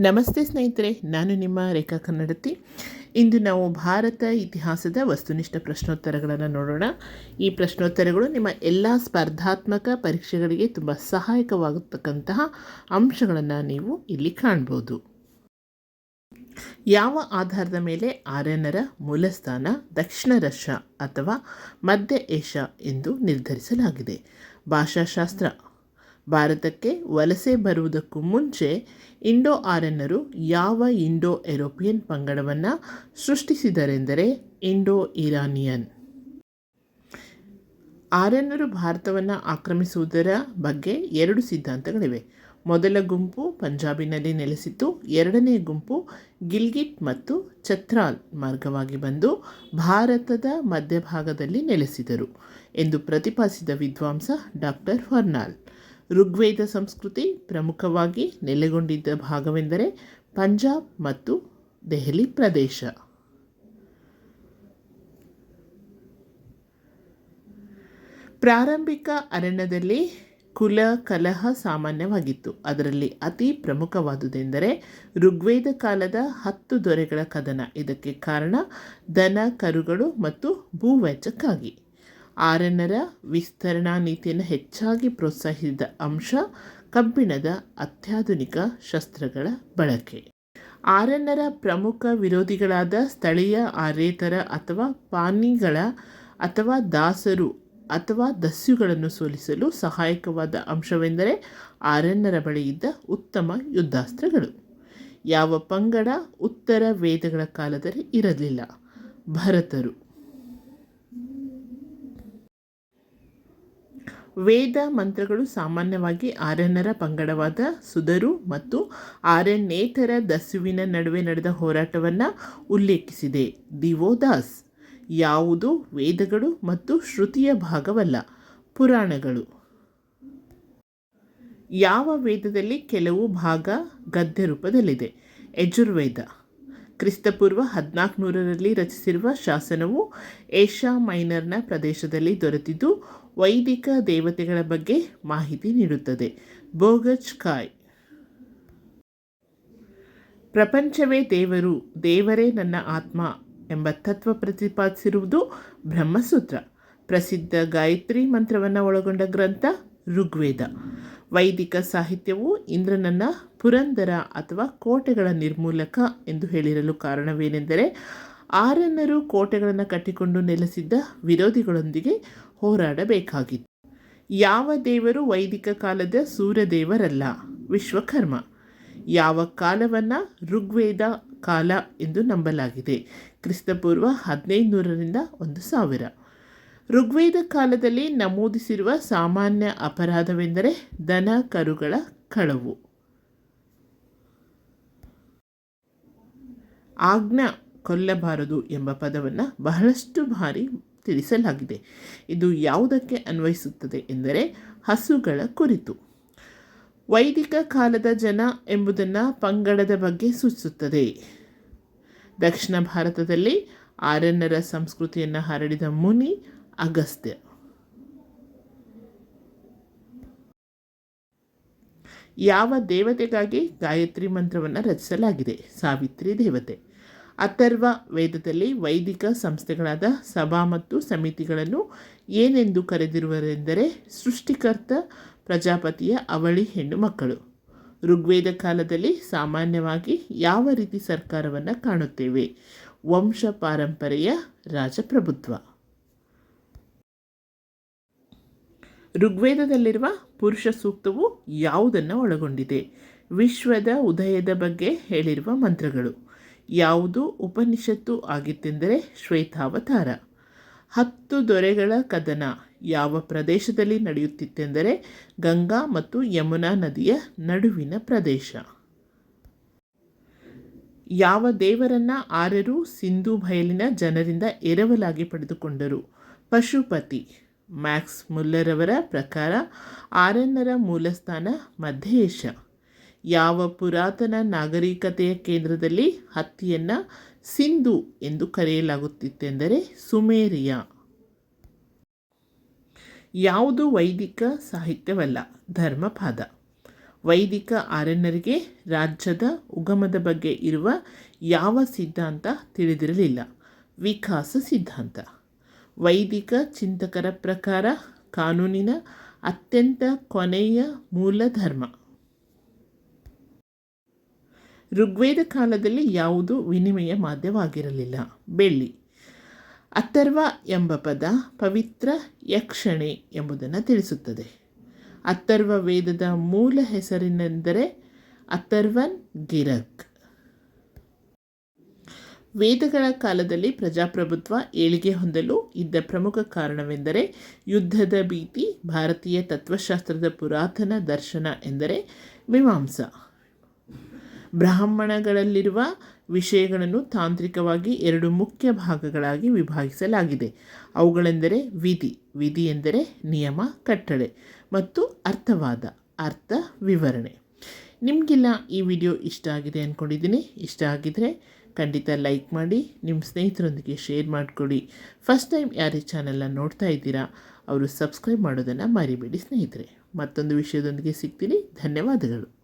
ನಮಸ್ತೆ ಸ್ನೇಹಿತರೆ, ನಾನು ನಿಮ್ಮ ರೇಖಾ ಕನ್ನಡತಿ. ಇಂದು ನಾವು ಭಾರತ ಇತಿಹಾಸದ ವಸ್ತುನಿಷ್ಠ ಪ್ರಶ್ನೋತ್ತರಗಳನ್ನು ನೋಡೋಣ. ಈ ಪ್ರಶ್ನೋತ್ತರಗಳು ನಿಮ್ಮ ಎಲ್ಲ ಸ್ಪರ್ಧಾತ್ಮಕ ಪರೀಕ್ಷೆಗಳಿಗೆ ತುಂಬ ಸಹಾಯಕವಾಗತಕ್ಕಂತಹ ಅಂಶಗಳನ್ನು ನೀವು ಇಲ್ಲಿ ಕಾಣ್ಬೋದು. ಯಾವ ಆಧಾರದ ಮೇಲೆ ಆರ್ಯನರ ಮೂಲಸ್ಥಾನ ದಕ್ಷಿಣ ರಷ್ಯಾ ಅಥವಾ ಮಧ್ಯ ಏಷ್ಯಾ ಎಂದು ನಿರ್ಧರಿಸಲಾಗಿದೆ? ಭಾಷಾಶಾಸ್ತ್ರ ಭಾರತಕ್ಕೆ ವಲಸೆ ಬರುವುದಕ್ಕೂ ಮುಂಚೆ ಇಂಡೋ ಆರ್ಯನ್ನರು ಯಾವ ಇಂಡೋ ಯುರೋಪಿಯನ್ ಪಂಗಡವನ್ನು ಸೃಷ್ಟಿಸಿದರೆಂದರೆ ಇಂಡೋ ಇರಾನಿಯನ್. ಆರ್ಯನ್ನರು ಭಾರತವನ್ನು ಆಕ್ರಮಿಸುವುದರ ಬಗ್ಗೆ ಎರಡು ಸಿದ್ಧಾಂತಗಳಿವೆ. ಮೊದಲ ಗುಂಪು ಪಂಜಾಬಿನಲ್ಲಿ ನೆಲೆಸಿತು ಎರಡನೇ ಗುಂಪು ಗಿಲ್ಗಿಟ್ ಮತ್ತು ಚತ್ರಾಲ್ ಮಾರ್ಗವಾಗಿ ಬಂದು ಭಾರತದ ಮಧ್ಯಭಾಗದಲ್ಲಿ ನೆಲೆಸಿದರು ಎಂದು ಪ್ರತಿಪಾದಿಸಿದ ವಿದ್ವಾಂಸ ಡಾಕ್ಟರ್ ಫರ್ನಾಲ್. ಋಗ್ವೇದ ಸಂಸ್ಕೃತಿ ಪ್ರಮುಖವಾಗಿ ನೆಲೆಗೊಂಡಿದ್ದ ಭಾಗವೆಂದರೆ ಪಂಜಾಬ್ ಮತ್ತು ದೆಹಲಿ ಪ್ರದೇಶ. ಪ್ರಾರಂಭಿಕ ಅರಣ್ಯದಲ್ಲಿ ಕುಲ ಕಲಹ ಸಾಮಾನ್ಯವಾಗಿತ್ತು. ಅದರಲ್ಲಿ ಅತಿ ಪ್ರಮುಖವಾದುದೆಂದರೆ ಋಗ್ವೇದ ಕಾಲದ ಹತ್ತು ದೊರೆಗಳ ಕದನ. ಇದಕ್ಕೆ ಕಾರಣ ದನ, ಕರುಗಳು ಮತ್ತು ಭೂವೆಚ್ಚಕ್ಕಾಗಿ. ಆರನರ ವಿಸ್ತರಣಾ ನೀತಿಯನ್ನು ಹೆಚ್ಚಾಗಿ ಪ್ರೋತ್ಸಾಹಿಸಿದ ಅಂಶ ಕಬ್ಬಿಣದ ಅತ್ಯಾಧುನಿಕ ಶಸ್ತ್ರಗಳ ಬಳಕೆ. ಆರ್ಎನ್ಆರ ಪ್ರಮುಖ ವಿರೋಧಿಗಳಾದ ಸ್ಥಳೀಯ ಆರೇತರ ಅಥವಾ ಪಾನಿಗಳ ಅಥವಾ ದಾಸರು ಅಥವಾ ದಸ್ಯುಗಳನ್ನು ಸೋಲಿಸಲು ಸಹಾಯಕವಾದ ಅಂಶವೆಂದರೆ ಆರನ್ನರ ಬಳಿ ಇದ್ದ ಉತ್ತಮ ಯುದ್ಧಾಸ್ತ್ರಗಳು. ಯಾವ ಪಂಗಡ ಉತ್ತರ ವೇದಗಳ ಕಾಲದಲ್ಲಿ ಇರಲಿಲ್ಲ. ಭರತರು ವೇದ ಮಂತ್ರಗಳು ಸಾಮಾನ್ಯವಾಗಿ ಆರ್ಯನರ ಪಂಗಡವಾದ ಸುಧರು ಮತ್ತು ಆರ್ಯನೇತರ ದಸ್ಯುವಿನ ನಡುವೆ ನಡೆದ ಹೋರಾಟವನ್ನು ಉಲ್ಲೇಖಿಸಿದೆ. ದಿವೋದಾಸ್, ಯಾವುದು ವೇದಗಳು ಮತ್ತು ಶ್ರುತಿಯ ಭಾಗವಲ್ಲ, ಪುರಾಣಗಳು. ಯಾವ ವೇದದಲ್ಲಿ ಕೆಲವು ಭಾಗ ಗದ್ಯ ರೂಪದಲ್ಲಿದೆ? ಯಜುರ್ವೇದ, ಕ್ರಿಸ್ತಪೂರ್ವ ಹದಿನಾಲ್ಕುನೂರರಲ್ಲಿ ರಚಿಸಿರುವ ಶಾಸನವು ಏಷ್ಯಾ ಮೈನರ್ನ ಪ್ರದೇಶದಲ್ಲಿ ದೊರೆತಿದ್ದು ವೈದಿಕ ದೇವತೆಗಳ ಬಗ್ಗೆ ಮಾಹಿತಿ ನೀಡುತ್ತದೆ. ಬೋಗಜ್ ಕಾಯ್. ಪ್ರಪಂಚವೇ ದೇವರು, ದೇವರೇ ನನ್ನ ಆತ್ಮ ಎಂಬ ತತ್ವ ಪ್ರತಿಪಾದಿಸಿರುವುದು ಬ್ರಹ್ಮಸೂತ್ರ. ಪ್ರಸಿದ್ಧ ಗಾಯತ್ರಿ ಮಂತ್ರವನ್ನು ಒಳಗೊಂಡ ಗ್ರಂಥ ಋಗ್ವೇದ. ವೈದಿಕ ಸಾಹಿತ್ಯವು ಇಂದ್ರನನ್ನ ಪುರಂದರ ಅಥವಾ ಕೋಟೆಗಳ ನಿರ್ಮೂಲಕ ಎಂದು ಹೇಳಿರಲು ಕಾರಣವೇನೆಂದರೆ, ಆರನ್ನರು ಕೋಟೆಗಳನ್ನು ಕಟ್ಟಿಕೊಂಡು ನೆಲೆಸಿದ್ದ ವಿರೋಧಿಗಳೊಂದಿಗೆ ಹೋರಾಡಬೇಕಾಗಿತ್ತು. ಯಾವ ದೇವರು ವೈದಿಕ ಕಾಲದ ಸೂರ್ಯದೇವರಲ್ಲ, ವಿಶ್ವಕರ್ಮ. ಯಾವ ಕಾಲವನ್ನು ಋಗ್ವೇದ ಕಾಲ ಎಂದು ನಂಬಲಾಗಿದೆ. ಕ್ರಿಸ್ತಪೂರ್ವ ಹದಿನೈದು ನೂರರಿಂದ ಒಂದು ಸಾವಿರ. ಋಗ್ವೇದ ಕಾಲದಲ್ಲಿ ನಮೂದಿಸಿರುವ ಸಾಮಾನ್ಯ ಅಪರಾಧವೆಂದರೆ ದನ ಕರುಗಳ ಕಳವು. ಆಜ್ಞಾ ಕೊಲ್ಲಬಾರದು ಎಂಬ ಪದವನ್ನು ಬಹಳಷ್ಟು ಬಾರಿ ತಿಳಿಸಲಾಗಿದೆ. ಇದು ಯಾವುದಕ್ಕೆ ಅನ್ವಯಿಸುತ್ತದೆ ಎಂದರೆ ಹಸುಗಳ ಕುರಿತು. ವೈದಿಕ ಕಾಲದ ಜನ ಎಂಬುದನ್ನು ಪಂಗಡದ ಬಗ್ಗೆ ಸೂಚಿಸುತ್ತದೆ. ದಕ್ಷಿಣ ಭಾರತದಲ್ಲಿ ಆರ್ಯನರ ಸಂಸ್ಕೃತಿಯನ್ನು ಹರಡಿದ ಮುನಿ ಅಗಸ್ತ್ಯ. ಯಾವ ದೇವತೆಗಾಗಿ ಗಾಯತ್ರಿ ಮಂತ್ರವನ್ನು ರಚಿಸಲಾಗಿದೆ? ಸಾವಿತ್ರಿ ದೇವತೆ. ಅಥರ್ವ ವೇದದಲ್ಲಿ ವೈದಿಕ ಸಂಸ್ಥೆಗಳಾದ ಸಭಾ ಮತ್ತು ಸಮಿತಿಗಳನ್ನು ಏನೆಂದು ಕರೆದಿರುವರೆಂದರೆ ಸೃಷ್ಟಿಕರ್ತ ಪ್ರಜಾಪತಿಯ ಅವಳಿ ಹೆಣ್ಣು ಮಕ್ಕಳು. ಋಗ್ವೇದ ಕಾಲದಲ್ಲಿ ಸಾಮಾನ್ಯವಾಗಿ ಯಾವ ರೀತಿ ಸರ್ಕಾರವನ್ನು ಕಾಣುತ್ತೇವೆ? ವಂಶ ಪಾರಂಪರೆಯ ರಾಜಪ್ರಭುತ್ವ. ಋಗ್ವೇದದಲ್ಲಿರುವ ಪುರುಷ ಸೂಕ್ತವು ಯಾವುದನ್ನು ಒಳಗೊಂಡಿದೆ? ವಿಶ್ವದ ಉದಯದ ಬಗ್ಗೆ ಹೇಳಿರುವ ಮಂತ್ರಗಳು. ಯಾವುದು ಉಪನಿಷತ್ತು ಆಗಿತ್ತೆಂದರೆ ಶ್ವೇತಾವತಾರ. ಹತ್ತು ದೊರೆಗಳ ಕದನ ಯಾವ ಪ್ರದೇಶದಲ್ಲಿ ನಡೆಯುತ್ತಿತ್ತೆಂದರೆ ಗಂಗಾ ಮತ್ತು ಯಮುನಾ ನದಿಯ ನಡುವಿನ ಪ್ರದೇಶ. ಯಾವ ದೇವರನ್ನ ಆರ್ಯರು ಸಿಂಧು ಬಯಲಿನ ಜನರಿಂದ ಎರವಲಾಗಿ ಪಡೆದುಕೊಂಡರು? ಪಶುಪತಿ. ಮ್ಯಾಕ್ಸ್ ಮುಲ್ಲರವರ ಪ್ರಕಾರ ಆರ್ಯನ್ನರ ಮೂಲಸ್ಥಾನ ಮಧ್ಯ ಏಷ್ಯಾ ಯಾವ ಪುರಾತನ ನಾಗರಿಕತೆಯ ಕೇಂದ್ರದಲ್ಲಿ ಹತ್ತಿಯನ್ನು ಸಿಂಧು ಎಂದು ಕರೆಯಲಾಗುತ್ತಿತ್ತೆಂದರೆ ಸುಮೇರಿಯಾ. ಯಾವುದು ವೈದಿಕ ಸಾಹಿತ್ಯವಲ್ಲ, ಧರ್ಮಪಾದ. ವೈದಿಕ ಆರ್ಯನರಿಗೆ ರಾಜ್ಯದ ಉಗಮದ ಬಗ್ಗೆ ಇರುವ ಯಾವ ಸಿದ್ಧಾಂತ ತಿಳಿದಿರಲಿಲ್ಲ. ವಿಕಾಸ ಸಿದ್ಧಾಂತ. ವೈದಿಕ ಚಿಂತಕರ ಪ್ರಕಾರ ಕಾನೂನಿನ ಅತ್ಯಂತ ಕೊನೆಯ ಮೂಲ ಧರ್ಮ ಋಗ್ವೇದ ಕಾಲದಲ್ಲಿ ಯಾವುದು ವಿನಿಮಯ ಮಾಧ್ಯವಾಗಿರಲಿಲ್ಲ ಬೆಳ್ಳಿ. ಅಥರ್ವ ಎಂಬ ಪದ ಪವಿತ್ರ ಯಕ್ಷಣೆ ಎಂಬುದನ್ನು ತಿಳಿಸುತ್ತದೆ. ಅಥರ್ವ ವೇದದ ಮೂಲ ಹೆಸರಿನೆಂದರೆ ಅಥರ್ವನ್ ಗಿರಕ್. ವೇದಗಳ ಕಾಲದಲ್ಲಿ ಪ್ರಜಾಪ್ರಭುತ್ವ ಏಳಿಗೆ ಹೊಂದಲು ಇದ್ದ ಪ್ರಮುಖ ಕಾರಣವೆಂದರೆ ಯುದ್ಧದ ಭೀತಿ, ಭಾರತೀಯ ತತ್ವಶಾಸ್ತ್ರದ ಪುರಾತನ ದರ್ಶನ ಎಂದರೆ ಮೀಮಾಂಸ. ಬ್ರಾಹ್ಮಣಗಳಲ್ಲಿರುವ ವಿಷಯಗಳನ್ನು ತಾಂತ್ರಿಕವಾಗಿ ಎರಡು ಮುಖ್ಯ ಭಾಗಗಳಾಗಿ ವಿಭಾಗಿಸಲಾಗಿದೆ. ಅವುಗಳೆಂದರೆ ವಿಧಿ ವಿಧಿ ಎಂದರೆ ನಿಯಮ ಕಟ್ಟಳೆ ಮತ್ತು ಅರ್ಥವಾದ, ಅರ್ಥ ವಿವರಣೆ. ನಿಮಗೆಲ್ಲ ಈ ವಿಡಿಯೋ ಇಷ್ಟ ಆಗಿದೆ ಅಂದ್ಕೊಂಡಿದ್ದೀನಿ ಇಷ್ಟ ಆಗಿದರೆ ಖಂಡಿತ ಲೈಕ್ ಮಾಡಿ ನಿಮ್ಮ ಸ್ನೇಹಿತರೊಂದಿಗೆ ಶೇರ್ ಮಾಡಿಕೊಡಿ. ಫಸ್ಟ್ ಟೈಮ್ ಯಾರೇ ಚಾನಲ್ನ ನೋಡ್ತಾ ಇದ್ದೀರಾ, ಅವರು ಸಬ್ಸ್ಕ್ರೈಬ್ ಮಾಡೋದನ್ನು ಮರಿಬೇಡಿ ಸ್ನೇಹಿತರೆ. ಮತ್ತೊಂದು ವಿಷಯದೊಂದಿಗೆ ಸಿಗ್ತೀನಿ. ಧನ್ಯವಾದಗಳು.